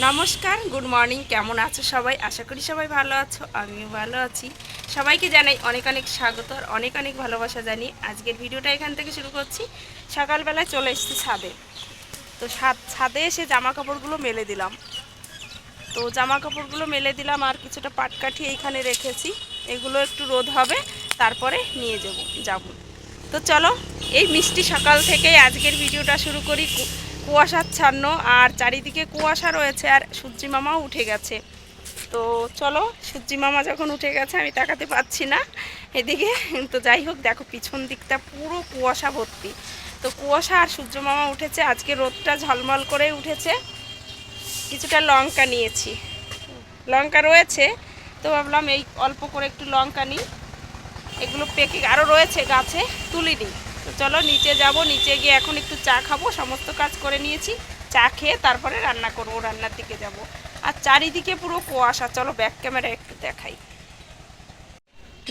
নমস্কার, good morning, কেমন আছো সবাই? আশা করি সবাই ভালো আছো, আমিও ভালো আছি। সবাইকে জানাই অনেক অনেক স্বাগত আর অনেক অনেক ভালোবাসা জানি আজকের ভিডিওটা এখান থেকে শুরু করছি। সকালবেলায় চলে এসেছি ছাদে। তো ছাদ- ছাদে এসে জামা কাপড়গুলো মেলে দিলাম। তো জামা কাপড়গুলো মেলে দিলাম আর কিছুটা পাটকাঠি এইখানে রেখেছি। এগুলো একটু রোদ হবে, তারপরে নিয়ে যাব যাব। তো চলো, এই মিষ্টি সকাল থেকেই আজকের ভিডিওটা শুরু করি। কুয়াশাচ্ছন্ন আর চারিদিকে কুয়াশা রয়েছে আর সূর্যি মামাও উঠে গেছে। তো চলো, সূর্যি মামা যখন উঠে গেছে, আমি তাকাতে পাচ্ছি না। এদিকে, তো যাই হোক, দেখো পিছন দিকটা পুরো কুয়াশা ভর্তি। তো কুয়াশা আর সূর্য মামা উঠেছে, আজকে রোদটা ঝলমল করে উঠেছে। কিছুটা লঙ্কা নিয়েছি। লঙ্কা রয়েছে, তো ভাবলাম এই অল্প করে একটু লঙ্কা নিই। এগুলো পেকে আরও রয়েছে গাছে, তুলিনি। তো চলো নিচে যাব, নিচে গিয়ে এখন একটু চা খাব, সমস্ত কাজ করে নিয়েছি। চা খেয়ে তারপরে রান্না করব, রান্নার দিকে যাব। আর চারিদিকে পুরো কুয়াশা, চলো ব্যাক ক্যামেরা একটু দেখাই।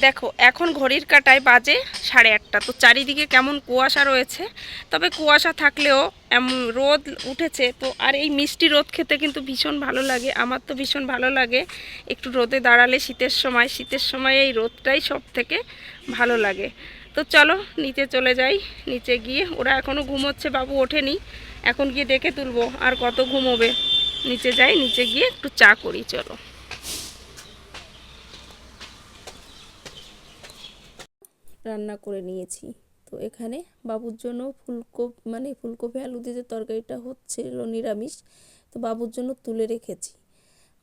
দেখো, এখন ঘড়ির কাটায় বাজে সাড়ে আটটা। তো চারিদিকে কেমন কুয়াশা রয়েছে, তবে কুয়াশা থাকলেও এমন রোদ উঠেছে। তো আর এই মিষ্টি রোদ খেতে কিন্তু ভীষণ ভালো লাগে। আমার তো ভীষণ ভালো লাগে একটু রোদে দাঁড়ালে শীতের সময়। শীতের সময় এই রোদটাই সব থেকে ভালো লাগে। তো চলো নিচে চলে যাই। নিচে গিয়ে ওরা এখনও ঘুমোচ্ছে বাবু ওঠেনি। এখন গিয়ে দেখে তুলবো আর কত ঘুমোবে। নিচে যাই, নিচে গিয়ে একটু চা করি, চলো। রান্না করে নিয়েছি। তো এখানে বাবুর জন্য ফুলকপি মানে ফুলকপি আলু দিয়ে যে তরকারিটা হচ্ছিল নিরামিষ, তো বাবুর জন্য তুলে রেখেছি।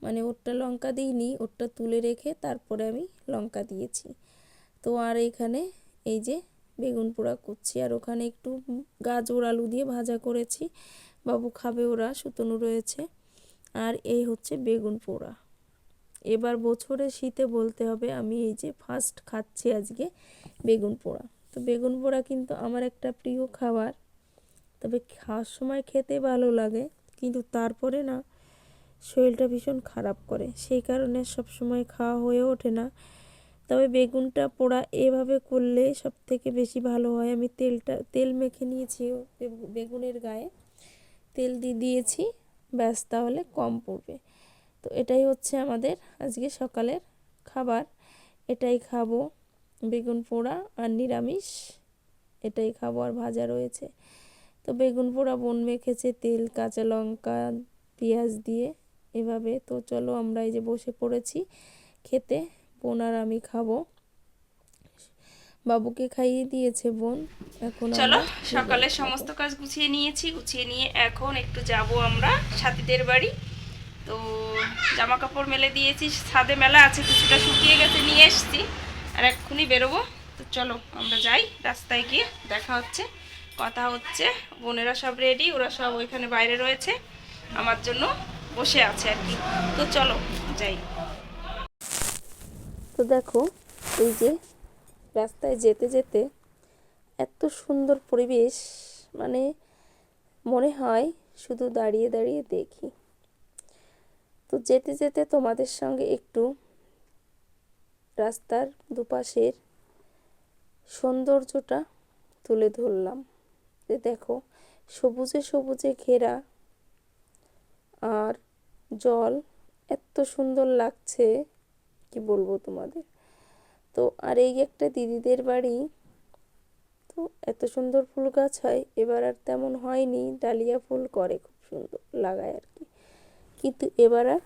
মানে ওরটা লঙ্কা দিইনি, ওরটা তুলে রেখে তারপরে আমি লঙ্কা দিয়েছি। তো আর এখানে এই যে বেগুন পোড়া করছি আর ওখানে একটু গাজর আলু দিয়ে ভাজা করেছি। বাবু খাবে ওরা, সুতনু রয়েছে। আর এই হচ্ছে বেগুন পোড়া। এবার বছরে শীতে বলতে হবে, আমি এই যে ফার্স্ট খাচ্ছি আজকে বেগুন পোড়া। তো বেগুন পোড়া কিন্তু আমার একটা প্রিয় খাবার। তবে খাওয়ার সময় খেতে ভালো লাগে, কিন্তু তারপরে না শরীরটা ভীষণ খারাপ করে। সেই কারণে সব সময় খাওয়া হয়ে ওঠে না। তবে বেগুনটা পোড়া এভাবে করলে সব থেকে বেশি ভালো হয়। আমি তেলটা, তেল মেখে নিয়েছি বেগু- বেগুনের গায়ে। তেল দিয়ে দিয়েছি, ব্যাস তাহলে কম পড়বে। তো এটাই হচ্ছে আমাদের আজকে সকালের খাবার। এটাই খাব বেগুন পোড়া আর নিরামিষ। এটাই খাব আর ভাজা রয়েছে। তো বেগুন পোড়া, বোন মেখেছে তেল, কাঁচা লঙ্কা, পেঁয়াজ দিয়ে এভাবে। তো চলো আমরা এই যে বসে পড়েছি খেতে। বোন আর আমি খাব। বাবুকে খাইয়ে দিয়েছে বোন। এখন চলো সকালে সমস্ত কাজ গুছিয়ে নিয়েছি। গুছিয়ে নিয়ে এখন একটু যাব আমরা সাথীদের বাড়ি। তো জামা কাপড় মেলে দিয়েছি। ছাদে মেলা আছে কিছুটা শুকিয়ে গেছে নিয়ে এসছি। আর এক্ষুনি বেরোবো। তো চলো আমরা যাই রাস্তায় গিয়ে দেখা হচ্ছে কথা হচ্ছে। বোনেরা সব রেডি ওরা সব ওইখানে বাইরে রয়েছে। আমার জন্য বসে আছে আর কি। তো চলো যাই। তো দেখো, এই যে রাস্তায় যেতে যেতে এত সুন্দর পরিবেশ মানে মনে হয় শুধু দাঁড়িয়ে দাঁড়িয়ে দেখি। তো যেতে যেতে তোমাদের সঙ্গে একটু রাস্তার দুপাশের সৌন্দর্যটা তুলে ধরলাম। যে দেখো, সবুজে সবুজে ঘেরা আর জল, এত সুন্দর লাগছে। কি বলব তোমাদের? তো আর এই একটা দিদিদের বাড়ি, তো এত সুন্দর ফুল গাছ হয়, এবার আর তেমন হয়নি। ডালিয়া ফুল করে খুব সুন্দর লাগায় আর কি। কিন্তু এবার আর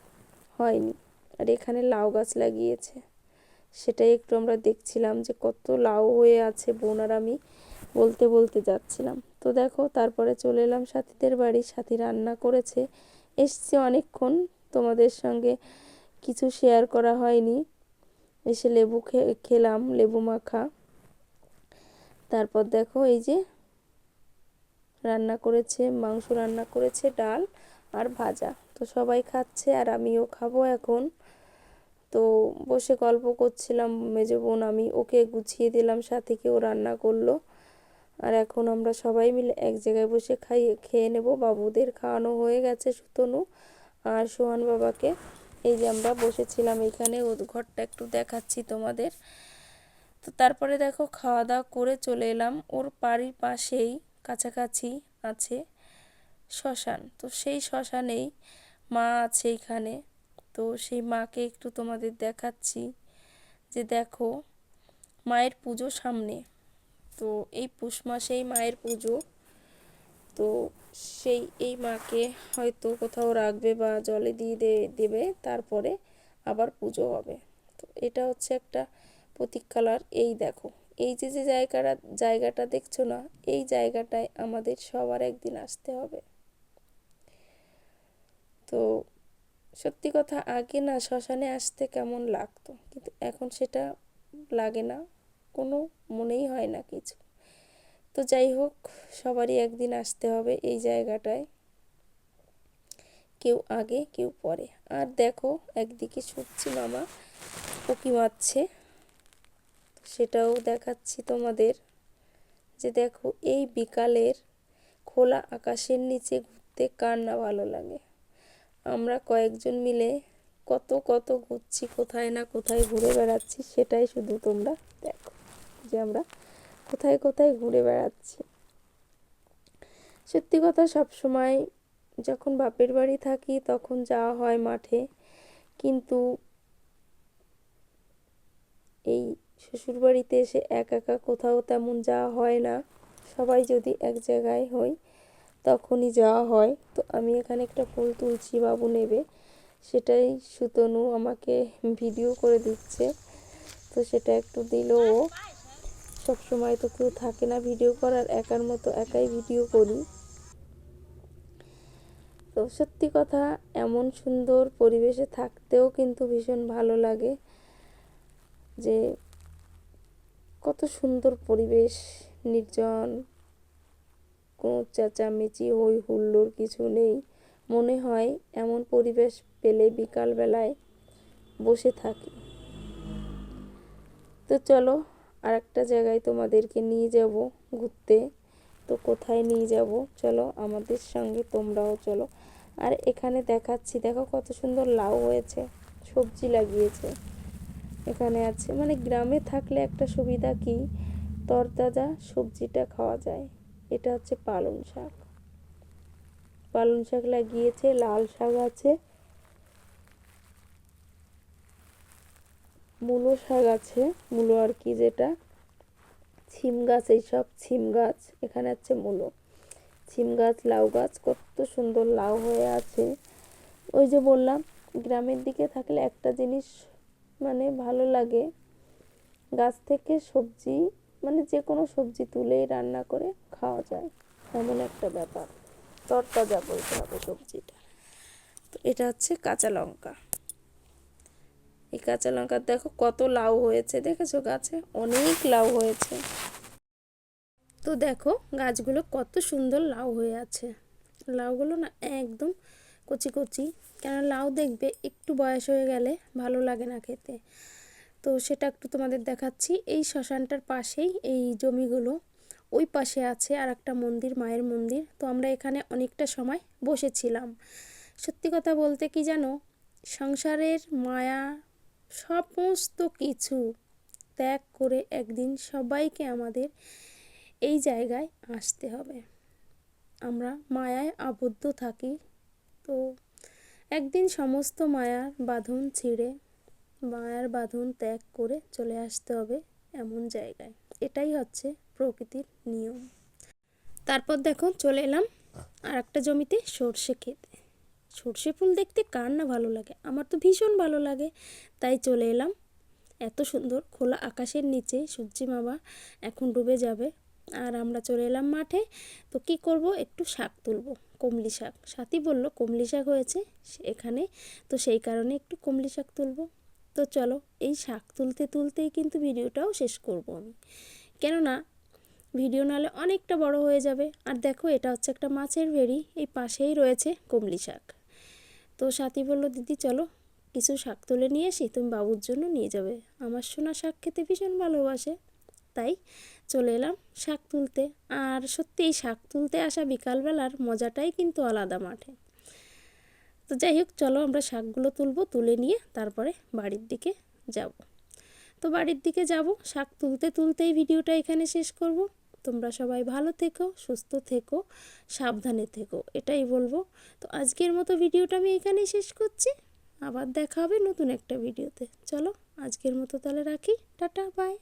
হয়নি। আর এখানে লাউ গাছ লাগিয়েছে। সেটাই একটু আমরা দেখছিলাম যে কত লাউ হয়ে আছে বোন আর আমি বলতে বলতে যাচ্ছিলাম। তো দেখো, তারপরে চলে এলাম সাথীদের বাড়ি। সাথী রান্না করেছে। এসছি অনেকক্ষণ তোমাদের সঙ্গে কিছু শেয়ার করা হয়নি। এসে লেবু খেলাম, লেবু মাখা। তারপর দেখো এই যে রান্না করেছে, মাংস রান্না করেছে, ডাল আর ভাজা। তো সবাই খাচ্ছে আর আমিও খাব এখন। তো বসে গল্প করছিলাম মেজ বোন, আমি ওকে গুছিয়ে দিলাম সাথীকেও রান্না করল। আর এখন আমরা সবাই মিলে এক জায়গায় বসে খাইয়ে খেয়ে নেব। বাবুদের খাওয়ানো হয়ে গেছে সুতনু আর সোহান বাবাকে। এই যে আমরা বসেছিলাম এখানে ঘরটা একটু দেখাচ্ছি তোমাদের। তো তারপরে দেখো খাওয়া দাওয়া করে চলে এলাম। ওর বাড়ির পাশেই কাছাকাছি আছে শ্মশান। তো সেই শ্মশানেই মা আছে এখানে। তো সেই মাকে একটু তোমাদের দেখাচ্ছি যে দেখো মায়ের পুজো সামনে। তো এই পুষ মাসেই মায়ের পুজো তো সেই, এই মাকে হয়তো কোথাও রাখবে বা জলে দিয়ে দেবে, তারপরে আবার পুজো হবে। তো এটা হচ্ছে একটা প্রতীক কালার। এই দেখো, এই যে যে জায়গাটা জায়গাটা দেখছ না, এই জায়গাটায় আমাদের সবার একদিন আসতে হবে। তো সত্যি কথা, আগে না শ্মশানে আসতে কেমন লাগতো? কিন্তু এখন সেটা লাগে না, কোনো মনেই হয় না কিছু। তো যাই হোক, সবারই একদিন আসতে হবে এই জায়গাটায়। কেউ আগে, কেউ পরে। আর দেখো, একদিকে সবজি মামা উকি মারছে। সেটাও দেখাচ্ছি তোমাদের। যে দেখো, এই বিকালের খোলা আকাশের নিচে ঘুরতে কার না ভালো লাগে? আমরা কয়েকজন মিলে কত কত ঘুরছি, কোথায় না কোথায় ঘুরে বেড়াচ্ছি, সেটাই শুধু তোমরা দেখো। যে আমরা কোথায় কোথায় ঘুরে বেড়াচ্ছি। সত্যি কথা সব সময় যখন বাপের বাড়ি থাকি তখন যাওয়া হয় মাঠে, কিন্তু এই শ্বশুরবাড়িতে এসে একা একা কোথাও তেমন যাওয়া হয় না। সবাই যদি এক জায়গায় হই তখনই যাওয়া হয়। তো আমি এখানে একটা ফুল তুলছি, বাবু নেবে। সেটাই সুতনু আমাকে ভিডিও করে দিচ্ছে। তো সেটা একটু দিল ও। সব সময় তো কেউ থাকে না ভিডিও করার, একার মতো একাই ভিডিও করি। তো সত্যি কথা, এমন সুন্দর পরিবেশে থাকতেও কিন্তু ভীষণ ভালো লাগে যে কত সুন্দর পরিবেশ, নির্জন, কোনো চেঁচামেচি হই হুল্লোড় কিছু নেই। মনে হয় এমন পরিবেশ পেলে বিকালবেলায় বসে থাকি। তো চলো আর একটা জায়গায় তোমাদেরকে নিয়ে যাব ঘুরতে। তো কোথায় নিয়ে যাব? চলো আমাদের সঙ্গে তোমরাও চলো। আর এখানে দেখাচ্ছি, দেখো কত সুন্দর লাউ হয়েছে, সবজি লাগিয়েছে। এখানে আছে মানে গ্রামে থাকলে একটা সুবিধা কি? তরতাজা সবজিটা খাওয়া যায়। এটা হচ্ছে পালং শাক। পালং শাক লাগিয়েছে, লাল শাক আছে। মূলো শাক আছে, মূলো আর কি যেটা? ছিম গাছ এইসব ছিম গাছ। এখানে আছে মূলো। ছিম গাছ, লাউ গাছ, কত সুন্দর লাউ হয়ে আছে। ওই যে বললাম, গ্রামের দিকে থাকলে একটা জিনিস মানে ভালো লাগে, গাছ থেকে সবজি মানে যে কোনো সবজি তুলেই রান্না করে খাওয়া যায়। এমন একটা ব্যাপার। তরতাজা বলতে হবে সবজিটা। তো এটা হচ্ছে কাঁচা লঙ্কা। এই কাঁচা লঙ্কার দেখো কত লাউ হয়েছে, দেখেছ গাছে? অনেক লাউ হয়েছে। তো দেখো গাছগুলো কত সুন্দর লাউ হয়ে আছে। লাউগুলো না একদম কচি কচি কেন লাউ দেখবে একটু বয়স হয়ে গেলে ভালো লাগে না খেতে। তো সেটা একটু তোমাদের দেখাচ্ছি। এই শ্মশানটার পাশেই এই জমিগুলো, ওই পাশে আছে আর একটা মন্দির, মায়ের মন্দির। তো আমরা এখানে অনেকটা সময় বসেছিলাম। সত্যি কথা বলতে কি জানো, সংসারের মায়া সমস্ত কিছু ত্যাগ করে একদিন সবাইকে আমাদের এই জায়গায় আসতে হবে। আমরা মায়ায় আবদ্ধ থাকি। তো একদিন সমস্ত মায়ার বাঁধন ছিঁড়ে, মায়ার বাঁধন ত্যাগ করে চলে আসতে হবে এমন জায়গায়। এটাই হচ্ছে প্রকৃতির নিয়ম। তারপর দেখো, চলে এলাম আর একটা জমিতে সর্ষে খেতে সর্ষে ফুল দেখতে কার না ভালো লাগে? আমার তো ভীষণ ভালো লাগে। তাই চলে এলাম। এত সুন্দর খোলা আকাশের নিচে সূর্যি মামা এখন ডুবে যাবে। আর আমরা চলে এলাম মাঠে। তো কি করব? একটু শাক তুলবো, কমলি শাক। সাথী বলল, কমলি শাক হয়েছে এখানে। তো সেই কারণে একটু কমলি শাক তুলবো। তো চলো, এই শাক তুলতে তুলতেই কিন্তু ভিডিওটাও শেষ করব আমি। কেননা, ভিডিও নালে অনেকটা বড় হয়ে যাবে। আর দেখো, এটা হচ্ছে একটা মাছের ভেড়ি। এই পাশেই রয়েছে কমলি শাক। তো সাথী বলল, দিদি, চলো। কিছু শাক তুলে নিয়ে আসি, তুমি বাবুর জন্য নিয়ে যাবে। আমার সোনা শাক খেতে ভীষণ ভালোবাসে। তাই চলে এলাম শাক তুলতে। আর সত্যি, এই শাক তুলতে আসা বিকালবেলার মজাটাই কিন্তু আলাদা মাঠে। তো যাই হোক, চলো আমরা শাকগুলো তুলবো, তুলে নিয়ে তারপরে বাড়ির দিকে যাব। তো বাড়ির দিকে যাব, শাক তুলতে তুলতেই ভিডিওটা এখানে শেষ করব। তোমরা সবাই ভালো থেকো, সুস্থ থেকো, সাবধানে থেকো, এটাই বলব। তো আজকের মতো ভিডিওটা আমি এখানেই শেষ করছি। আবার দেখা হবে নতুন একটা ভিডিওতে। চলো, আজকের মতো তাহলে রাখি। Tata bye